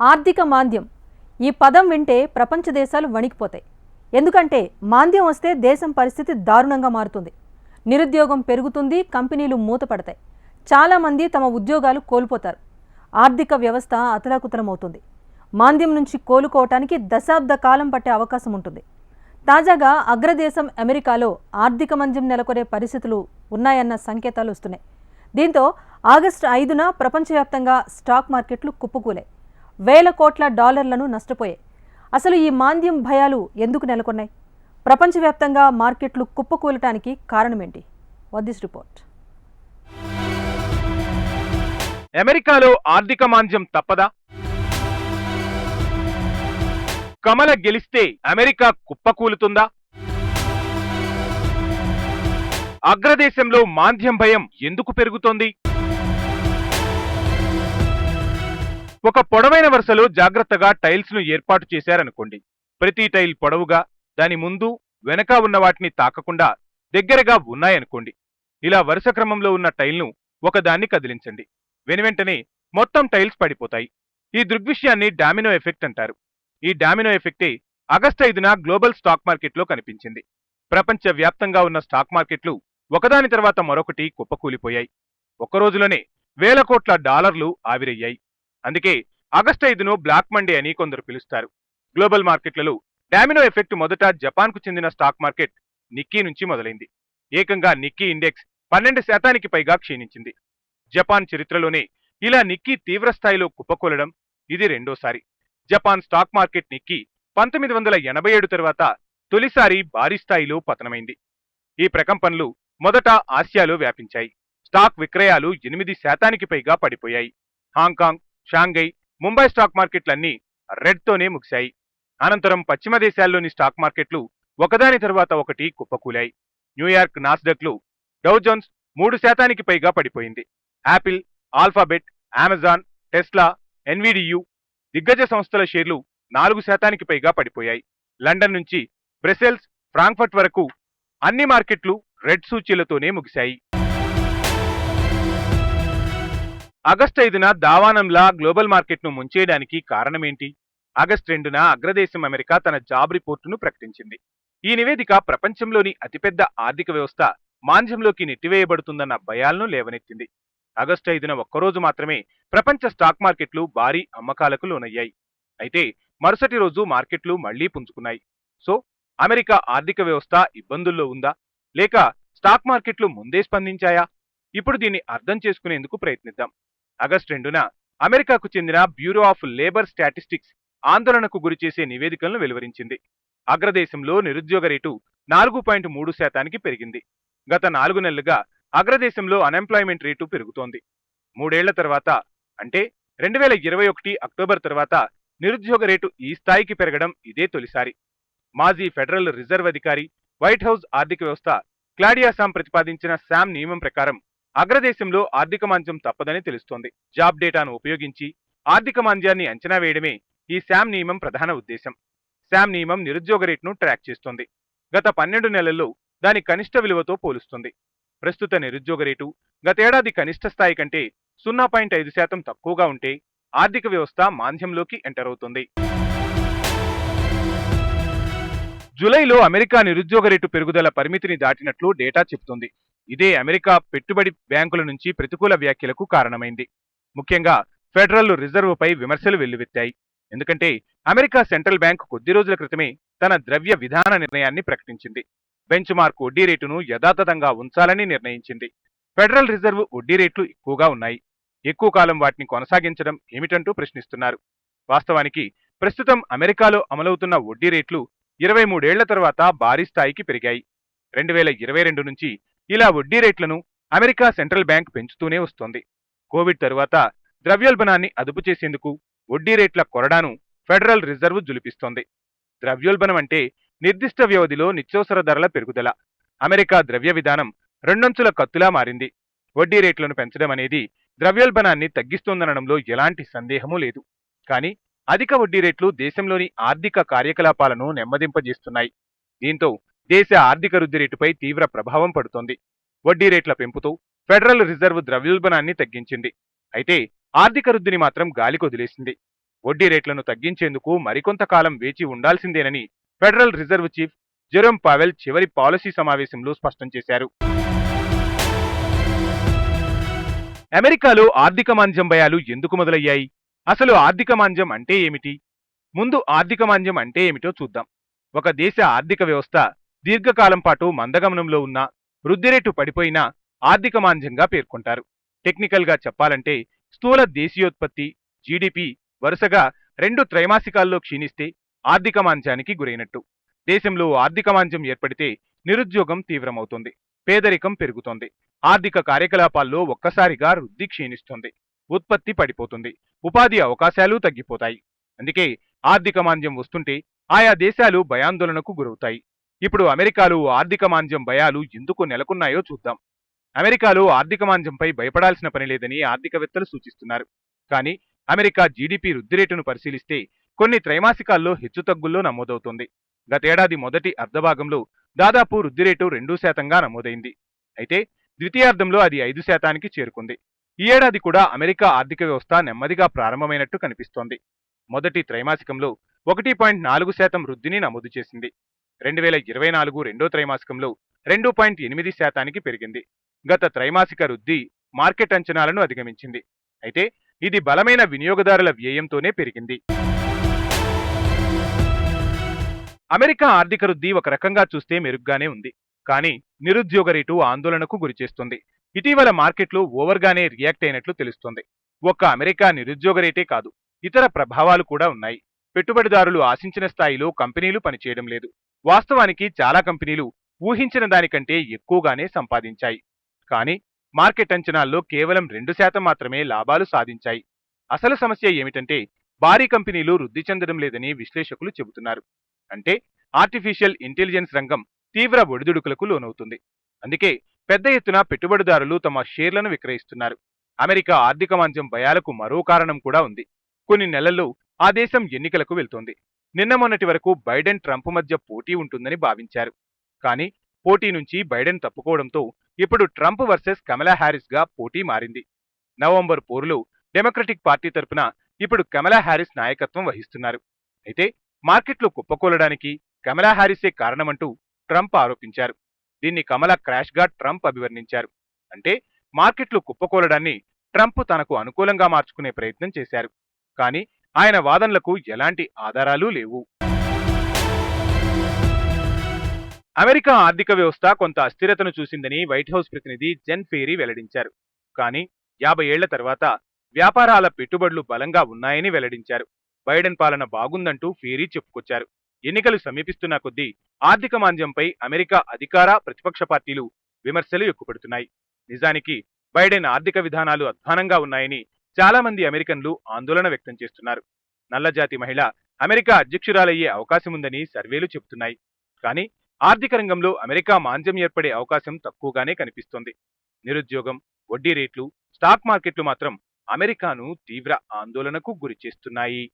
ఆర్థిక మాంద్యం. ఈ పదం వింటే ప్రపంచ దేశాలు వణికిపోతాయి. ఎందుకంటే మాంద్యం వస్తే దేశం పరిస్థితి దారుణంగా మారుతుంది. నిరుద్యోగం పెరుగుతుంది కంపెనీలు మూతపడతాయి. చాలామంది తమ ఉద్యోగాలు కోల్పోతారు. ఆర్థిక వ్యవస్థ అతలాకుతలమవుతుంది. మాంద్యం నుంచి కోలుకోవటానికి దశాబ్ద కాలం పట్టే అవకాశం ఉంటుంది. తాజాగా అగ్రదేశం అమెరికాలో ఆర్థిక మంద్యం నెలకొనే పరిస్థితులు ఉన్నాయన్న సంకేతాలు వస్తున్నాయి. దీంతో ఆగస్టు ఐదున ప్రపంచవ్యాప్తంగా స్టాక్ మార్కెట్లు కుప్పకూలాయి. వేల కోట్ల డాలర్లను నష్టపోయాయి. అసలు ఈ మాంద్యం భయాలు ఎందుకు నెలకొన్నాయి? ప్రపంచవ్యాప్తంగా మార్కెట్లు కుప్పకూలటానికి కారణమేంటి? వద్ దిస్ రిపోర్ట్. అమెరికాలో ఆర్థిక మాంద్యం తప్పదా? కమల గెలిస్తే అమెరికా కుప్పకూలుతుందా? అగ్రదేశంలో మాంద్యం భయం ఎందుకు పెరుగుతోంది? ఒక పొడవైన వరుసలో జాగ్రత్తగా టైల్స్ను ఏర్పాటు చేశారనుకోండి. ప్రతి టైల్ పొడవుగా దాని ముందు వెనక ఉన్న వాటిని తాకకుండా దగ్గరగా ఉన్నాయనుకోండి. ఇలా వరుస క్రమంలో ఉన్న టైల్ను ఒకదాన్ని కదిలించండి. వెనువెంటనే మొత్తం టైల్స్ పడిపోతాయి. ఈ దృగ్విషయాన్ని డామినో ఎఫెక్ట్ అంటారు. ఈ డామినో ఎఫెక్టే ఆగస్టు ఐదున గ్లోబల్ స్టాక్ మార్కెట్లో కనిపించింది. ప్రపంచ వ్యాప్తంగా ఉన్న స్టాక్ మార్కెట్లు ఒకదాని తర్వాత మరొకటి కుప్పకూలిపోయాయి. ఒక్క రోజులోనే వేల కోట్ల డాలర్లు ఆవిరయ్యాయి. అందుకే ఆగస్టు ఐదును బ్లాక్ మండే అని కొందరు పిలుస్తారు. గ్లోబల్ మార్కెట్లలో డామినో ఎఫెక్ట్ మొదట జపాన్కు చెందిన స్టాక్ మార్కెట్ నిక్కీ నుంచి మొదలైంది. ఏకంగా నిక్కీ ఇండెక్స్ పన్నెండు శాతానికి పైగా క్షీణించింది. జపాన్ చరిత్రలోనే ఇలా నిక్కీ తీవ్ర స్థాయిలో కుప్పకూలడం ఇది రెండోసారి. జపాన్ స్టాక్ మార్కెట్ నిక్కీ పంతొమ్మిది వందల ఎనభై ఏడు తర్వాత తొలిసారి భారీ స్థాయిలో పతనమైంది. ఈ ప్రకంపనలు మొదట ఆసియాలో వ్యాపించాయి. స్టాక్ విక్రయాలు ఎనిమిది శాతానికి పైగా పడిపోయాయి. Hong Kong Shanghai Mumbai stock మార్కెట్లన్నీ రెడ్తోనే ముగిశాయి. అనంతరం పశ్చిమ దేశాల్లోని స్టాక్ మార్కెట్లు ఒకదాని తర్వాత ఒకటి కుప్పకూలాయి. న్యూయార్క్ నాస్డక్లు డౌజోన్స్ మూడు శాతానికి పైగా పడిపోయింది. Apple Alphabet Amazon Tesla Nvidia దిగ్గజ సంస్థల షేర్లు నాలుగు శాతానికి పైగా పడిపోయాయి. లండన్ నుంచి బ్రెసెల్స్ ఫ్రాంక్ఫర్ట్ వరకు అన్ని మార్కెట్లు రెడ్ సూచీలతోనే ముగిశాయి. ఆగస్టు ఐదున దావానంలా గ్లోబల్ మార్కెట్ను ముంచేయడానికి కారణమేంటి? ఆగస్టు రెండున అగ్రదేశం అమెరికా తన జాబ్ రిపోర్టును ప్రకటించింది. ఈ నివేదిక ప్రపంచంలోని అతిపెద్ద ఆర్థిక వ్యవస్థ మాంద్యంలోకి నెట్టివేయబడుతుందన్న భయాలను లేవనెత్తింది. ఆగస్టు ఐదున ఒక్కరోజు మాత్రమే ప్రపంచ స్టాక్ మార్కెట్లు భారీ అమ్మకాలకు లోనయ్యాయి. అయితే మరుసటి రోజు మార్కెట్లు మళ్ళీ పుంజుకున్నాయి. సో అమెరికా ఆర్థిక వ్యవస్థ ఇబ్బందుల్లో ఉందా? లేక స్టాక్ మార్కెట్లు ముందే స్పందించాయా? ఇప్పుడు దీన్ని అర్థం చేసుకునేందుకు ప్రయత్నిద్దాం. ఆగస్టు రెండున అమెరికాకు చెందిన బ్యూరో ఆఫ్ లేబర్ స్టాటిస్టిక్స్ ఆందోళనకు గురిచేసే నివేదికలను వెలువరించింది. అగ్రదేశంలో నిరుద్యోగ రేటు నాలుగు పాయింట్ మూడు శాతానికి పెరిగింది. గత నాలుగు నెలలుగా అగ్రదేశంలో అన్ఎంప్లాయ్మెంట్ రేటు పెరుగుతోంది. మూడేళ్ళ తర్వాత అంటే రెండు వేల ఇరవై ఒకటి అక్టోబర్ తర్వాత నిరుద్యోగ రేటు ఈ స్థాయికి పెరగడం ఇదే తొలిసారి. మాజీ ఫెడరల్ రిజర్వ్ అధికారి వైట్ హౌస్ ఆర్థిక వ్యవస్థ క్లాడియాసామ్ ప్రతిపాదించిన శామ్ నియమం ప్రకారం అగ్రదేశంలో ఆర్థిక మాంద్యం తప్పదని తెలుస్తోంది. జాబ్ డేటాను ఉపయోగించి ఆర్థిక మాంద్యాన్ని అంచనా వేయడమే ఈ శామ్ నియమం ప్రధాన ఉద్దేశం శామ్ నియమం నిరుద్యోగ రేటును ట్రాక్ చేస్తుంది. గత పన్నెండు నెలల్లో దాని కనిష్ట విలువతో పోలుస్తుంది. ప్రస్తుత నిరుద్యోగ రేటు గతేడాది కనిష్ట స్థాయి కంటే సున్నా పాయింట్ ఐదు శాతం తక్కువగా ఉంటే ఆర్థిక వ్యవస్థ మాంద్యంలోకి ఎంటర్ అవుతుంది. జూలైలో అమెరికా నిరుద్యోగ రేటు పెరుగుదల పరిమితిని దాటినట్లు డేటా చెబుతుంది. ఇదే అమెరికా పెట్టుబడి బ్యాంకుల నుంచి ప్రతికూల వ్యాఖ్యలకు కారణమైంది. ముఖ్యంగా ఫెడరల్ రిజర్వుపై విమర్శలు వెల్లువెత్తాయి. ఎందుకంటే అమెరికా సెంట్రల్ బ్యాంక్ కొద్ది రోజుల క్రితమే తన ద్రవ్య విధాన నిర్ణయాన్ని ప్రకటించింది. బెంచ్ మార్క్ వడ్డీ రేటును యథాతథంగా ఉంచాలని నిర్ణయించింది. ఫెడరల్ రిజర్వ్ వడ్డీ రేట్లు ఎక్కువగా ఉన్నాయి. ఎక్కువ కాలం వాటిని కొనసాగించడం ఏమిటంటూ ప్రశ్నిస్తున్నారు. వాస్తవానికి ప్రస్తుతం అమెరికాలో అమలవుతున్న వడ్డీ రేట్లు ఇరవై మూడేళ్ళ తర్వాత భారీ స్థాయికి పెరిగాయి. రెండు వేల ఇరవై రెండు నుంచి ఇలా వడ్డీ రేట్లను అమెరికా సెంట్రల్ బ్యాంక్ పెంచుతూనే వస్తోంది. కోవిడ్ తరువాత ద్రవ్యోల్బణాన్ని అదుపు చేసేందుకు వడ్డీ రేట్ల కొరడాను ఫెడరల్ రిజర్వ్ జులిపిస్తోంది. ద్రవ్యోల్బణం అంటే నిర్దిష్ట వ్యవధిలో నిత్యవసర ధరల పెరుగుదల. అమెరికా ద్రవ్య విధానం రెండంచుల కత్తులా మారింది. వడ్డీ రేట్లను పెంచడం అనేది ద్రవ్యోల్బణాన్ని తగ్గిస్తోందనడంలో ఎలాంటి సందేహమూ లేదు. కానీ అధిక వడ్డీ రేట్లు దేశంలోని ఆర్థిక కార్యకలాపాలను నెమ్మదింపజేస్తున్నాయి. దీంతో దేశ ఆర్థిక వృద్ధి రేటుపై తీవ్ర ప్రభావం పడుతోంది. వడ్డీ రేట్ల పెంపుతో ఫెడరల్ రిజర్వ్ ద్రవ్యోల్బణాన్ని తగ్గించింది. అయితే ఆర్థిక వృద్ధిని మాత్రం గాలికొదిలేసింది వడ్డీ రేట్లను తగ్గించేందుకు మరికొంతకాలం వేచి ఉండాల్సిందేనని federal reserve chief Jerome Powell చివరి పాలసీ సమావేశంలో స్పష్టం చేశారు. అమెరికాలో ఆర్థిక మాంద్యం భయాలు ఎందుకు మొదలయ్యాయి? అసలు ఆర్థిక మాంద్యం అంటే ఏమిటి? ముందు ఆర్థిక మాంద్యం అంటే ఏమిటో చూద్దాం. ఒక దేశ ఆర్థిక వ్యవస్థ దీర్ఘకాలం పాటు మందగమనంలో ఉన్న వృద్ధి రేటు పడిపోయినా ఆర్థిక మాంద్యంగా పేర్కొంటారు. టెక్నికల్గా చెప్పాలంటే స్థూల దేశీయోత్పత్తి జీడిపి వరుసగా రెండు త్రైమాసికాల్లో క్షీణిస్తే ఆర్థిక మాంద్యానికి గురైనట్టు. దేశంలో ఆర్థిక మాంద్యం ఏర్పడితే నిరుద్యోగం తీవ్రమవుతుంది పేదరికం పెరుగుతోంది ఆర్థిక కార్యకలాపాల్లో ఒక్కసారిగా వృద్ధి క్షీణిస్తుంది ఉత్పత్తి పడిపోతుంది ఉపాధి అవకాశాలు తగ్గిపోతాయి. అందుకే ఆర్థిక మాంద్యం వస్తుంటే ఆయా దేశాలు భయాందోళనకు గురవుతాయి. ఇప్పుడు అమెరికాలో ఆర్థిక మాంద్యం భయాలు ఎందుకు నెలకొన్నాయో చూద్దాం. అమెరికాలో ఆర్థిక మాంద్యంపై భయపడాల్సిన పని లేదని ఆర్థికవేత్తలు సూచిస్తున్నారు. కానీ అమెరికా జీడిపి వృద్ధి రేటును పరిశీలిస్తే కొన్ని త్రైమాసికాల్లో హెచ్చుతగ్గుల్లో నమోదవుతోంది. గతేడాది మొదటి అర్ధభాగంలో దాదాపు వృద్ధి రేటు రెండు శాతంగా నమోదైంది. అయితే ద్వితీయార్థంలో అది ఐదు శాతానికి చేరుకుంది. ఈ ఏడాది కూడా అమెరికా ఆర్థిక వ్యవస్థ నెమ్మదిగా ప్రారంభమైనట్టు కనిపిస్తోంది. మొదటి త్రైమాసికంలో ఒకటి పాయింట్ నాలుగు శాతం వృద్ధిని నమోదు చేసింది. రెండు వేల ఇరవై నాలుగు రెండో త్రైమాసికంలో రెండు పాయింట్ ఎనిమిది శాతానికి పెరిగింది. గత త్రైమాసిక వృద్ధి మార్కెట్ అంచనాలను అధిగమించింది. అయితే ఇది బలమైన వినియోగదారుల వ్యయంతోనే పెరిగింది. అమెరికా ఆర్థిక వృద్ధి ఒక రకంగా చూస్తే మెరుగ్గానే ఉంది. కానీ నిరుద్యోగ రేటు ఆందోళనకు గురిచేస్తుంది ఇటీవల మార్కెట్లు ఓవర్గానే రియాక్ట్ అయినట్లు తెలుస్తోంది. ఒక్క అమెరికా నిరుద్యోగ రేటే కాదు ఇతర ప్రభావాలు కూడా ఉన్నాయి. పెట్టుబడిదారులు ఆశించిన స్థాయిలో కంపెనీలు పనిచేయడం లేదు. వాస్తవానికి చాలా కంపెనీలు ఊహించిన దానికంటే ఎక్కువగానే సంపాదించాయి. కానీ మార్కెట్ అంచనాల్లో కేవలం రెండు శాతం మాత్రమే లాభాలు సాధించాయి. అసలు సమస్య ఏమిటంటే భారీ కంపెనీలు వృద్ధి చెందడం లేదని విశ్లేషకులు చెబుతున్నారు. అంటే ఆర్టిఫిషియల్ ఇంటెలిజెన్స్ రంగం తీవ్ర ఒడిదుడుకులకు లోనవుతుంది. అందుకే పెద్ద ఎత్తున పెట్టుబడిదారులు తమ షేర్లను విక్రయిస్తున్నారు. అమెరికా ఆర్థిక మాంద్యం భయాలకు మరో కారణం కూడా ఉంది. కొన్ని నెలల్లో ఆ దేశం ఎన్నికలకు వెళ్తోంది. నిన్న మొన్నటి వరకు బైడెన్ ట్రంప్ మధ్య పోటీ ఉంటుందని భావించారు. కానీ పోటీ నుంచి బైడెన్ తప్పుకోవడంతో ఇప్పుడు ట్రంప్ వర్సెస్ కమలా హ్యారిస్గా పోటీ మారింది. నవంబర్ పోరులో డెమోక్రటిక్ పార్టీ తరపున ఇప్పుడు కమలా హ్యారిస్ నాయకత్వం వహిస్తున్నారు. అయితే మార్కెట్లు కుప్పకూలడానికి కమలా హ్యారిసే కారణమంటూ ట్రంప్ ఆరోపించారు. దీన్ని కమలా క్రాష్గా ట్రంప్ అభివర్ణించారు. అంటే మార్కెట్లు కుప్పకూలడాన్ని ట్రంప్ తనకు అనుకూలంగా మార్చుకునే ప్రయత్నం చేశారు. కానీ ఆయన వాదనలకు ఎలాంటి ఆధారాలు లేవు. అమెరికా ఆర్థిక వ్యవస్థ కొంత అస్థిరతను చూసిందని వైట్ హౌస్ ప్రతినిధి జెన్ ఫేరీ వెల్లడించారు. కానీ యాభై ఏళ్ళ తర్వాత వ్యాపారాల పెట్టుబడులు బలంగా ఉన్నాయని వెల్లడించారు. బైడెన్ పాలన బాగుందంటూ ఫేరీ చెప్పుకొచ్చారు. ఎన్నికలు సమీపిస్తున్న కొద్దీ ఆర్థిక మాంద్యంపై అమెరికా అధికార ప్రతిపక్ష పార్టీలు విమర్శలు ఎక్కుపెడుతున్నాయి. నిజానికి బైడెన్ ఆర్థిక విధానాలు అధ్వానంగా ఉన్నాయని చాలా మంది అమెరికన్లు ఆందోళన వ్యక్తం చేస్తున్నారు. నల్లజాతి మహిళ అమెరికా అధ్యక్షురాలయ్యే అవకాశం ఉందని సర్వేలు చెబుతున్నాయి. కానీ ఆర్థిక రంగంలో అమెరికా మాంద్యం ఏర్పడే అవకాశం తక్కువగానే కనిపిస్తోంది. నిరుద్యోగం వడ్డీ రేట్లు స్టాక్ మార్కెట్లు మాత్రం అమెరికాను తీవ్ర ఆందోళనకు గురిచేస్తున్నాయి.